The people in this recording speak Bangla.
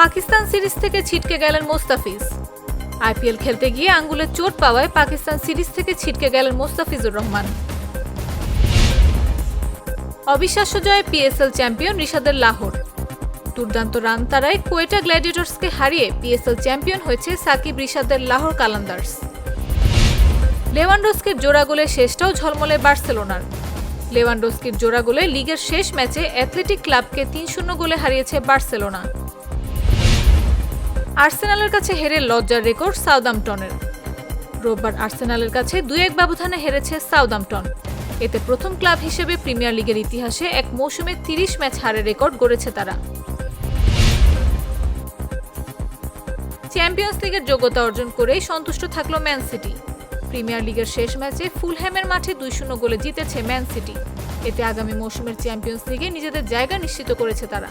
পাকিস্তান সিরিজ থেকে ছিটকে গেলেন মোস্তাফিজ। আইপিএল খেলতে গিয়ে আঙ্গুলে চোট পাওয়ায় পাকিস্তান সিরিজ থেকে ছিটকে গেলেন মোস্তাফিজুর রহমান। অবিশ্বাস্য জয়ে পিএসএল চ্যাম্পিয়ন রিশাদের লাহোর। দুর্দান্ত রান তারায় কোয়েটা গ্ল্যাডিয়েটর্সকে হারিয়ে পিএসএল চ্যাম্পিয়ন হয়েছে সাকিব রিশাদের লাহোর কালান্দার্স। লেভানডোস্কির জোড়া গোলে শেষটাও ঝলমলে বার্সেলোনার। লেভানডোস্কির জোড়া গোলে লিগের শেষ ম্যাচে অ্যাথলেটিক ক্লাবকে তিন শূন্য গোলে হারিয়েছে বার্সেলোনা। আর্সেনালের কাছে হেরে লজ্জার রেকর্ড সাউদাম্পটনের। রোববার আর্সেনালের কাছে দুই এক ব্যবধানে হেরেছে সাউদাম্পটন। এতে প্রথম ক্লাব হিসেবে প্রিমিয়ার লিগের ইতিহাসে এক মৌসুমে তিরিশ ম্যাচ হারের রেকর্ড গড়েছে তারা। চ্যাম্পিয়ন্স লিগের যোগ্যতা অর্জন করেই সন্তুষ্ট থাকল ম্যান সিটি। প্রিমিয়ার লিগের শেষ ম্যাচে ফুলহ্যামের মাঠে দুই শূন্য গোলে জিতেছে ম্যান সিটি। এতে আগামী মৌসুমের চ্যাম্পিয়ন্স লিগে নিজেদের জায়গা নিশ্চিত করেছে তারা।